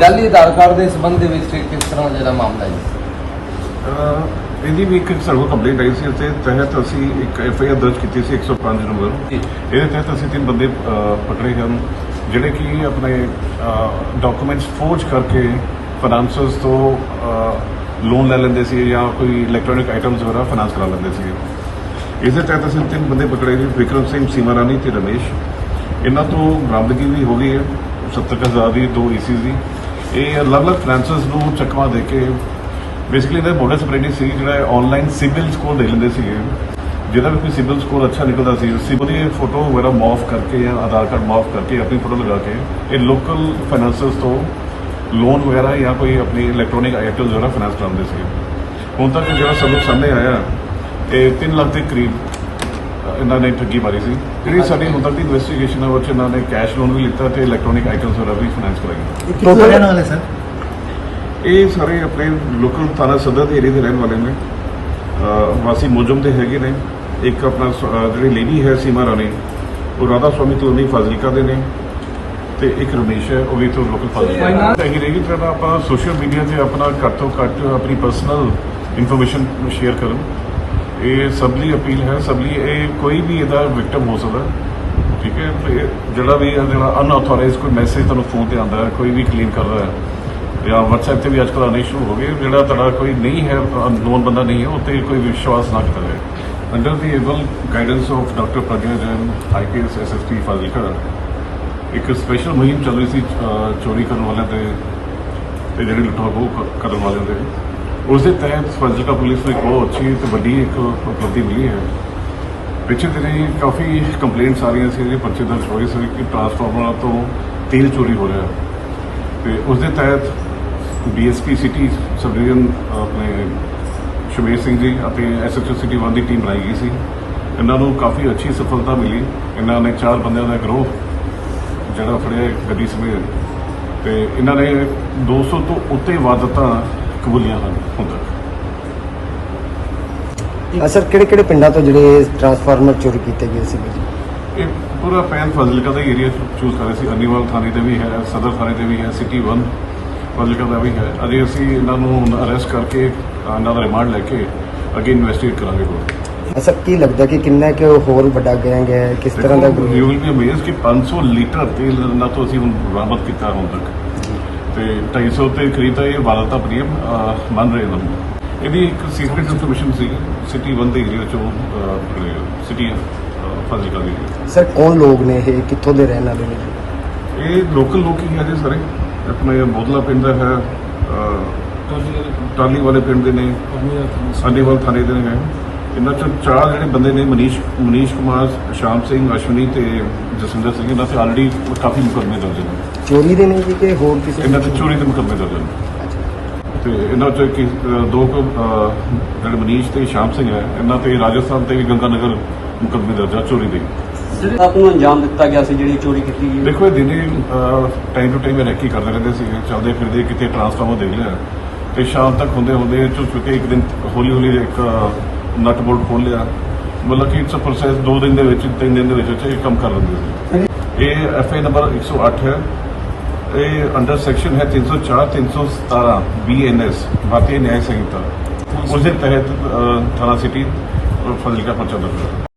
ਜਾਲੀ ਆਧਾਰ ਕਾਰਡ ਦੇ ਸੰਬੰਧ ਦੇ ਵਿੱਚ ਕਿਸ ਤਰ੍ਹਾਂ ਜਿਹੜਾ ਮਾਮਲਾ ਹੈ? ਅਹ ਇਹਦੀ ਵੀ ਇੱਕ ਕੋਲ ਕੰਪਲੇਂਟ ਆਈ ਸੀ ਤੇ ਤਹਿਤ ਅਸੀਂ ਇੱਕ ਐਫ ਆਈ ਆਰ ਦਰਜ ਕੀਤੀ ਸੀ 105 ਨੰਬਰ ਜੀ। ਇਹਦੇ ਤਹਿਤ ਅਸੀਂ ਤਿੰਨ ਬੰਦੇ ਅਹ, ਪਕੜੇ ਹਨ ਜਿਹੜੇ ਕਿ ਆਪਣੇ ਡਾਕੂਮੈਂਟਸ ਫੋਰਜ ਕਰਕੇ ਫਾਈਨਾਂਸਰਸ ਤੋਂ ਲੋਨ ਲੈ ਲੈਂਦੇ ਸੀ ਜਾਂ ਕੋਈ ਇਲੈਕਟ੍ਰੋਨਿਕ ਆਈਟਮਸ ਵਗੈਰਾ ਫਾਈਨਾਂਸ ਕਰਾ ਲੈਂਦੇ ਸੀ ਇਸ ਦੇ ਤਹਿਤ ਅਸੀਂ ਤਿੰਨ ਬੰਦੇ ਪਕੜੇ ਜੀ ਵਿਕਰਮ ਸਿੰਘ ਸੀਮਾ ਰਾਣੀ ਤੇ ਰਮੇਸ਼ ਇਹਨਾਂ ਤੋਂ ਬਰਾਮਦਗੀ ਵੀ ਹੋ ਗਈ ਹੈ 70000 ਦੀ ਦੋ ਈਸੀ ਦੀ ਇਹ ਅਲੱਗ-ਅਲੱਗ ਫਾਈਨਾਂਸਰਸ ਨੂੰ ਚੱਕਵਾ ਦੇ ਕੇ ਬੇਸਿਕਲੀ ਇਹਦਾ ਮੋਡਸ ਆਪਰੇਟਿੰਗ ਸੀ, ਜਿਹੜਾ ਆਨਲਾਈਨ ਸਿਬਿਲ ਸਕੋਰ ਦੇ ਲੈਂਦੇ ਸੀਗੇ। ਜਿਹਦਾ ਵੀ ਕੋਈ ਸਿਬਿਲ ਸਕੋਰ ਅੱਛਾ ਨਿਕਲਦਾ ਸੀ ਸਿਬਿਲ ਦੀ ਫੋਟੋ ਵਗੈਰਾ ਮਾਫ ਕਰਕੇ ਜਾਂ ਆਧਾਰ ਕਾਰਡ ਮਾਫ ਕਰਕੇ ਆਪਣੀ ਫੋਟੋ ਲਗਾ ਕੇ ਇਹ ਲੋਕਲ ਫਾਈਨਾਂਸਰਸ ਤੋਂ ਲੋਨ ਵਗੈਰਾ ਜਾਂ ਕੋਈ ਆਪਣੀ ਇਲੈਕਟ੍ਰੋਨਿਕ ਆਈਟਮ ਵਗੈਰਾ ਫਾਈਨੈਂਸ ਕਰਾਉਂਦੇ ਸੀ ਹੁਣ ਤੱਕ ਜਿਹੜਾ ਸਬੂਤ ਸਾਹਮਣੇ ਆਇਆ, ਇਹ 3 ਲੱਖ ਦੇ ਕਰੀਬ ਇਹਨਾਂ ਨੇ ਠੱਗੀ ਮਾਰੀ ਸੀ। ਜਿਹੜੀ ਸਾਡੀ ਹੁਣ ਤੱਕ ਦੀ ਇਨਵੈਸਟੀਗੇਸ਼ਨ ਹੈ ਉਹ 'ਚ ਇਹਨਾਂ ਨੇ ਕੈਸ਼ ਲੋਨ ਵੀ ਲਿੱਤਾ ਤੇ ਇਲੈਕਟ੍ਰੋਨਿਕ ਆਈਟਮਸ ਵਗੈਰਾ ਵੀ ਫਾਈਨਾਂਸ ਕਰਾਈ। ਕਿੱਥੋਂ ਰਹਿਣ ਵਾਲੇ ਸਰ ਇਹ ਸਾਰੇ ਆਪਣੇ ਲੋਕਲ ਥਾਣਾ ਸਦਰ ਦੇ ਏਰੀਆ ਦੇ ਰਹਿਣ ਵਾਲੇ ਨੇ। ਵਾਸੀ ਮੋਜਮ ਦੇ ਹੈਗੇ ਨੇ। ਇੱਕ ਆਪਣਾ ਜਿਹੜੀ ਲੇਡੀ ਹੈ ਸੀਮਾ ਰਾਣੀ ਉਹ ਰਾਧਾ ਸਵਾਮੀ ਕਲੋਨੀ ਫਾਜ਼ਿਲਕਾ ਦੇ ਨੇ ਤੇ ਇੱਕ ਰਮੇਸ਼ ਹੈ ਉਹ ਵੀ ਤੋਂ ਲੋਕਲ ਫਾਜ਼ਿਲਕਾ ਦਾ ਹੀ ਰਹੇਗੀ ਜਿਹੜਾ ਆਪਾਂ ਸੋਸ਼ਲ ਮੀਡੀਆ ਤੇ ਆਪਣਾ ਘੱਟ ਤੋਂ ਘੱਟ ਆਪਣੀ ਪਰਸਨਲ ਇਨਫੋਰਮੇਸ਼ਨ ਸ਼ੇਅਰ ਕਰਨ। ਇਹ ਸਭ ਲਈ ਅਪੀਲ ਹੈ, ਸਭ ਲਈ ਇਹ ਕੋਈ ਵੀ ਇਹਦਾ ਵਿਕਟਮ ਹੋ ਸਕਦਾ। ਠੀਕ ਹੈ, ਤੇ ਇਹ ਜਿਹੜਾ ਵੀ ਇਹ ਜਿਹੜਾ ਅਨਆਥੋਰਾਈਜ਼ਡ ਕੋਈ ਮੈਸੇਜ ਤੁਹਾਨੂੰ ਫੋਨ ਤੇ ਆਉਂਦਾ ਹੈ, ਕੋਈ ਵੀ ਕਲੀਨ ਕਰ ਰਿਹਾ ਹੈ, ਜਾਂ WhatsApp ਤੇ ਵੀ ਅੱਜ ਕੱਲ੍ਹ ਆਉਣੇ ਸ਼ੁਰੂ ਹੋ ਗਏ, ਜਿਹੜਾ ਤੁਹਾਡਾ ਕੋਈ ਨਹੀਂ ਹੈ ਅਨਨੋਨ ਬੰਦਾ ਨਹੀਂ ਹੈ ਉਹ ਤੇ ਕੋਈ ਵਿਸ਼ਵਾਸ ਨਾ ਕੀਤਾ ਜਾਏ। Under the able guidance of doctor Pragya Jain IPS SSP Fazilka ਇੱਕ ਸਪੈਸ਼ਲ ਮੁਹਿੰਮ ਚੱਲ ਰਹੀ ਸੀ ਚੋਰੀ ਕਰਨ ਵਾਲਿਆਂ ਤੇ ਤੇ ਜਿਹੜੇ ਲੁੱਟਾਂ ਖੋਹ ਕਰਨ ਵਾਲਿਆਂ ਦੇ ਉਸ ਦੇ ਤਹਿਤ ਫਾਜ਼ਿਲਕਾ ਪੁਲਿਸ ਨੂੰ ਇੱਕ ਬਹੁਤ ਅੱਛੀ ਤੇ ਵੱਡੀ ਇੱਕ ਉਪਲਬਧੀ ਮਿਲੀ ਹੈ। ਪਿੱਛੇ ਦਿਨੀ ਕਾਫੀ ਕੰਪਲੇਂਟਸ ਆ ਰਹੀਆਂ ਸੀ ਜੀ ਪਰਚੇ ਦਰਜ ਹੋਏ ਸੀ ਕਿ ਟਰਾਂਸਫਾਰਮਰਾਂ ਤੋਂ ਤੇਲ ਚੋਰੀ ਹੋ ਰਿਹਾ। ਤੇ ਉਸ ਦੇ ਤਹਿਤ ਡੀਐਸਪੀ ਸਿਟੀ ਸਬ ਡਿਵੀਜ਼ਨ ਆਪਣੇ ਸ਼ੁਭੇਸ਼ ਸਿੰਘ ਜੀ ਅਤੇ ਐਸਐਚਓ ਸਿਟੀ ਵਨ ਦੀ ਟੀਮ ਬਣਾਈ ਗਈ ਸੀ। ਇਹਨਾਂ ਨੂੰ ਕਾਫੀ ਅੱਛੀ ਸਫਲਤਾ ਮਿਲੀ। ਇਹਨਾਂ ਨੇ ਚਾਰ ਬੰਦਿਆਂ ਦਾ ਗਰੋਹ ਜਿਹੜਾ ਫੜਿਆ ਗੱਡੀ ਸਮੇਤ। ਤੇ ਇਹਨਾਂ ਨੇ 200 ਤੋਂ ਉੱਤੇ ਵਾਰਦਾਤਾਂ ਕਬੂਲੀਆਂ ਹਨ ਹੁਣ ਤੱਕ ਸਰ ਕਿਹੜੇ ਕਿਹੜੇ ਪਿੰਡਾਂ ਤੋਂ ਜਿਹੜੇ ਟਰਾਂਸਫਾਰਮਰ ਚੋਰੀ ਕੀਤੇ ਗਏ ਸੀ ਜੀ? ਇਹ ਪੂਰਾ ਪੈਨ ਫਜ਼ਲਿਕਾ ਦਾ ਏਰੀਆ ਚੂਜ਼ ਕਰ ਰਹੇ ਸੀ। ਅਨੀਵਾਲ ਥਾਣੇ ਤੇ ਵੀ ਹੈ ਸਦਰ ਥਾਣੇ ਤੇ ਵੀ ਹੈ ਸਿਟੀ 1 ਫਜ਼ਲਿਕਾ ਦਾ ਵੀ ਹੈ। ਅਜੇ ਅਸੀਂ ਇਹਨਾਂ ਨੂੰ ਅਰੈਸਟ ਕਰਕੇ ਅ, ਇਹਨਾਂ ਦਾ ਰਿਮਾਂਡ ਲੈ ਕੇ ਅੱਗੇ ਇਨਵੈਸਟੀਗੇਟ ਕਰਾਂਗੇ ਹੋਰ। ਸਰ ਕੀ ਲੱਗਦਾ ਕਿ ਕਿੰਨਾ ਕਿ ਹੋਰ ਵੱਡਾ ਗੈਂਗ ਹੈ? ਕਿਸ ਤਰ੍ਹਾਂ ਦਾ ਯੂ ਵਿਲ ਬੀ ਅਮੇਜ਼ ਕਿ 500 ਲੀਟਰ ਤੇਲ ਨਾ ਤੋਂ ਅਸੀਂ ਹੁਣ ਬਰਾਮਦ ਕੀਤਾ ਹੁਣ ਤੱਕ। ਤੇ 250 ਤੇ ਕਰੀਬ ਤਾਂ ਇਹ ਵਾਰਦਾਤਾਂ ਪ੍ਰੀਮ ਮੰਨ ਰਹੇ ਹਨ। ਇਹਦੀ ਇੱਕ ਸੀਕ੍ਰੀਟ ਇਨਫੋਰਮੇਸ਼ਨ ਸੀ ਸਿਟੀ 1 ਦੇ ਏਰੀਆ ਚੋਂ ਸਿਟੀ ਫਜ਼ਲਿਕਾ ਦੇ। ਸਰ ਕੌਣ ਲੋਕ ਨੇ ਇਹ? ਕਿੱਥੋਂ ਦੇ ਰਹਿਣ ਵਾਲੇ ਨੇ? ਇਹ ਲੋਕਲ ਲੋਕ ਹੀ ਹੈ ਜੀ ਸਾਰੇ। ਆਪਣੇ ਬੋਦਲਾ ਪਿੰਡ ਦਾ ਹੈ ਟਾਲੀ ਵਾਲੇ ਪਿੰਡ। ਦੇ ਨੇ ਅਨੀਵਾਲ ਥਾਣੇ ਦੇ ਨੇ। ਇਹਨਾਂ ਚੋਂ ਚਾਰ ਜਿਹੜੇ ਬੰਦੇ ਨੇ ਮਨੀਸ਼ ਮਨੀਸ਼ ਕੁਮਾਰ ਸ਼ਾਮ ਸਿੰਘ ਅਸ਼ਵਨੀ ਤੇ ਜਸਵਿੰਦਰ ਸਿੰਘ ਇਹਨਾਂ ਤੇ ਆਲਰੇਡੀ ਕਾਫੀ ਮੁਕੱਦਮੇ ਦਰਜ ਨੇ। ਚੋਰੀ ਦੇ ਨਹੀਂ ਜੀ ਕਿ ਹੋਰ ਕਿਸੇ ਇਹਨਾਂ ਤੇ ਚੋਰੀ ਦੇ ਮੁਕੱਦਮੇ ਦਰਜ ਨੇ। ਅੱਛਾ। ਤੇ ਇਹਨਾਂ ਚੋਂ ਇੱਕ ਅਹ, ਦੋ ਕੁ, ਜਿਹੜੇ ਮਨੀਸ਼ ਤੇ ਸ਼ਾਮ ਸਿੰਘ ਹੈ ਇਹਨਾਂ ਤੇ ਰਾਜਸਥਾਨ ਤੇ ਵੀ ਗੰਗਾਨਗਰ ਮੁਕੱਦਮੇ ਦਰਜ ਆ ਚੋਰੀ ਦੇ। ਆਪ ਨੂੰ ਅੰਜਾਮ ਦਿੱਤਾ ਗਿਆ ਸੀ ਜਿਹੜੀ ਚੋਰੀ ਕੀਤੀ ਗਈ ਦੇਖੋ ਇਹ ਦਿਨੇ ਟਾਈਮ ਟੂ ਟਾਈਮ ਰੈਕੀ ਕਰਦੇ ਰਹਿੰਦੇ ਸੀ ਚੱਲਦੇ ਫਿਰਦੇ ਕਿਤੇ ਟਰਾਂਸਫਾਰਮਰ ਦੇਖ ਲਿਆ। ਤੇ ਸ਼ਾਮ ਤੱਕ ਹੁੰਦੇ ਹੁੰਦੇ ਚੁੱਕ ਕੇ ਇੱਕ ਦਿਨ ਹੌਲੀ ਹੌਲੀ ਇੱਕ ਨਟ ਬੋਲਟ ਖੋਲ ਲਿਆ। ਮਤਲਬ ਕਿ ਇਟਸ ਪ੍ਰੋਸੈਸ ਦੋ ਦਿਨ ਦੇ ਵਿੱਚ ਤਿੰਨ ਦਿਨ ਦੇ ਵਿੱਚ ਇਹ ਕੰਮ ਕਰ ਲੈਂਦੇ ਸੀ ਇਹ ਐਫ ਆਈ ਨੰਬਰ 108 ਹੈ। ਇਹ ਅੰਡਰ ਸੈਕਸ਼ਨ ਹੈ 304 317 ਬੀਐਨਐਸ ਭਾਰਤੀ ਨਿਆਂ ਸੰਹਿਤਾ। ਉਸ ਦੇ ਤਹਿਤ ਅ, ਥਾਣਾ ਸਿਟੀ ਫਜ਼ਿਲਕਾ ਪਰਚਾ ਦਰਜ ਹੈ